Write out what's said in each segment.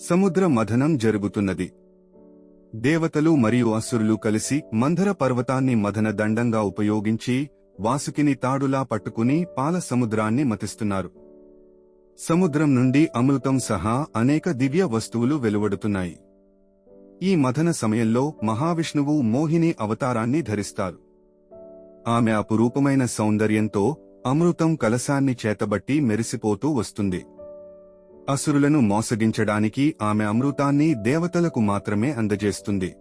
సముద్ర మథనం జరుగుతున్నది. దేవతలు మరియు అసురులు కలిసి మంధర పర్వతాన్ని మథన దండంగా ఉపయోగించి వాసుకిని తాడులా పట్టుకుని పాల సముద్రాన్ని మతిస్తున్నారు. సముద్రం నుండి అమృతం సహా అనేక దివ్య వస్తువులు వెలువడుతున్నాయి. ఈ మథన సమయంలో మహావిష్ణువు మోహిని అవతారాన్ని ధరిస్తారు. ఆమె అపురూపమైన సౌందర్యంతో అమృతం కలశాన్ని చేతబట్టి మెరిసిపోతూ వస్తుంది. అసురులను మోసగించడానికి ఆమె అమృతాన్ని దేవతలకు మాత్రమే అందజేస్తుంది.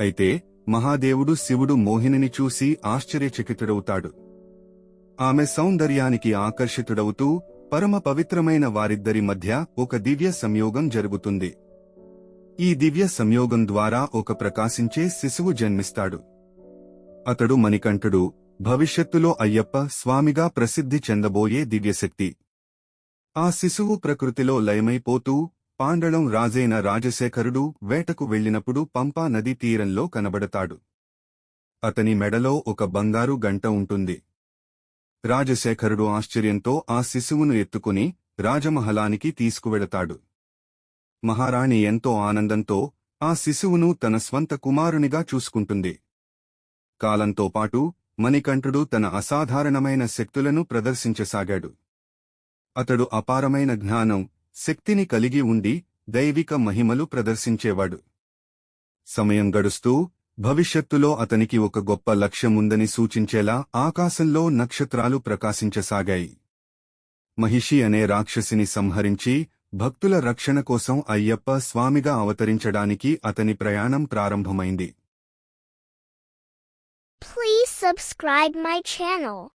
అయితే మహాదేవుడు శివుడు మోహినిని చూసి ఆశ్చర్యచకితుడవుతాడు. ఆమె సౌందర్యానికి ఆకర్షితుడవుతూ పరమ పవిత్రమైన వారిద్దరి మధ్య ఒక దివ్య సంయోగం జరుగుతుంది. ఈ దివ్య సంయోగం ద్వారా ఒక ప్రకాశించే శిశువు జన్మిస్తాడు. అతడు మణికంఠుడు భవిష్యత్తులో అయ్యప్ప స్వామిగా ప్రసిద్ధి చెందబోయే దివ్యశక్తి. ఆ శిశువు ప్రకృతిలో లయమైపోతూ పాండళం రాజైన రాజశేఖరుడు వేటకు వెళ్ళినప్పుడు పంపా నదీ తీరంలో కనబడతాడు. అతని మెడలో ఒక బంగారు గంట ఉంటుంది. రాజశేఖరుడు ఆశ్చర్యంతో ఆ శిశువును ఎత్తుకుని రాజమహలానికి తీసుకువెళతాడు. మహారాణి ఎంతో ఆనందంతో ఆ శిశువును తన స్వంత కుమారునిగా చూసుకుంటుంది. కాలంతో పాటు మణికంఠుడు తన అసాధారణమైన శక్తులను ప్రదర్శించసాగాడు. అతడు అపారమైన జ్ఞానం శక్తిని కలిగి ఉండి దైవిక మహిమలు ప్రదర్శించేవాడు. సమయం గడుస్తూ భవిష్యత్తులో అతనికి ఒక గొప్ప లక్ష్యముందని సూచించేలా ఆకాశంలో నక్షత్రాలు ప్రకాశించసాగాయి. మహిషి అనే రాక్షసిని సంహరించి భక్తుల రక్షణ కోసం అయ్యప్ప స్వామిగా అవతరించడానికి అతని ప్రయాణం ప్రారంభమైంది. Please subscribe my channel.